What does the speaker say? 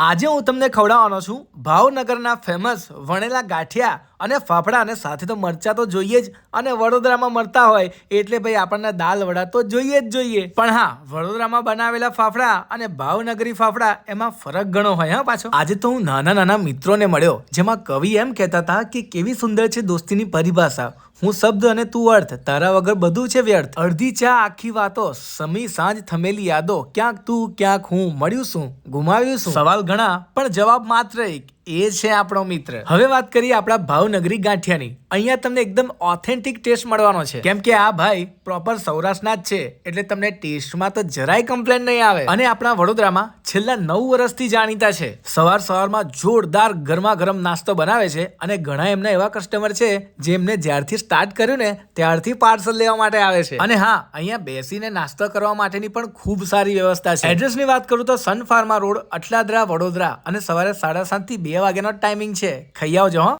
આજે હું તમને ખવડાવવાનો છું ભાવનગરના ફેમસ વણેલા ગાંઠિયા અને ફાફડા અને સાથે તો મરચા તો જોઈએ જ અને વડોદરામાં મળતા હોય એટલે ભાઈ આપણને દાલ વડા તો જોઈએ જ જોઈએ. પણ હા, વડોદરામાં બનાવેલા ફાફડા અને ભાવનગરી ફાફડા એમાં ફરક ઘણો હોય, હા, પાછો. આજે તો હું નાના નાના મિત્રોને મળ્યો, જેમાં કવિ એમ કહેતા હતા કે કેવી સુંદર છે દોસ્તીની પરિભાષા. હું શબ્દ અને તું અર્થ, તારા વગર બધું છે વ્યર્થ. અડધી ચા, આખી વાતો, સમી સાંજ થમેલી યાદો, ક્યાંક તું, ક્યાંક હું, મળ્યું શું, ગુમાવ્યું શું? સવાલ ઘણા, પણ જવાબ માત્ર એક. એ છે આપણો મિત્ર. હવે વાત કરીએ આપણા ભાવનગરી ગાંઠિયાની. અહીંયા તમને એકદમ ઓથેન્ટિક ટેસ્ટ મળવાનો છે. કેમ કે આ ભાઈ પ્રોપર સૌરાષ્ટ્રના જ છે. એટલે તમને ટેસ્ટમાં તો જરાય કમ્પ્લેન નહીં આવે. અને આપણા વડોદરામાં છેલ્લા નવ વર્ષથી જાણીતા છે. સવાર સવારમાં જોરદાર ગરમા ગરમ નાસ્તો બનાવે છે અને ઘણા એમના એવા કસ્ટમર છે જેમને જ્યારથી સ્ટાર્ટ કર્યું ને ત્યારથી પાર્સલ લેવા માટે આવે છે. અને હા, અહીંયા બેસીને નાસ્તો કરવા માટેની પણ ખૂબ સારી વ્યવસ્થા છે. એડ્રેસની વાત કરું તો Sun Pharma road Atladara, Vadodara અને સવારે સાડા સાતથી બે વાગ્યાનો ટાઈમિંગ છે. ખાઈ આવજો, હો.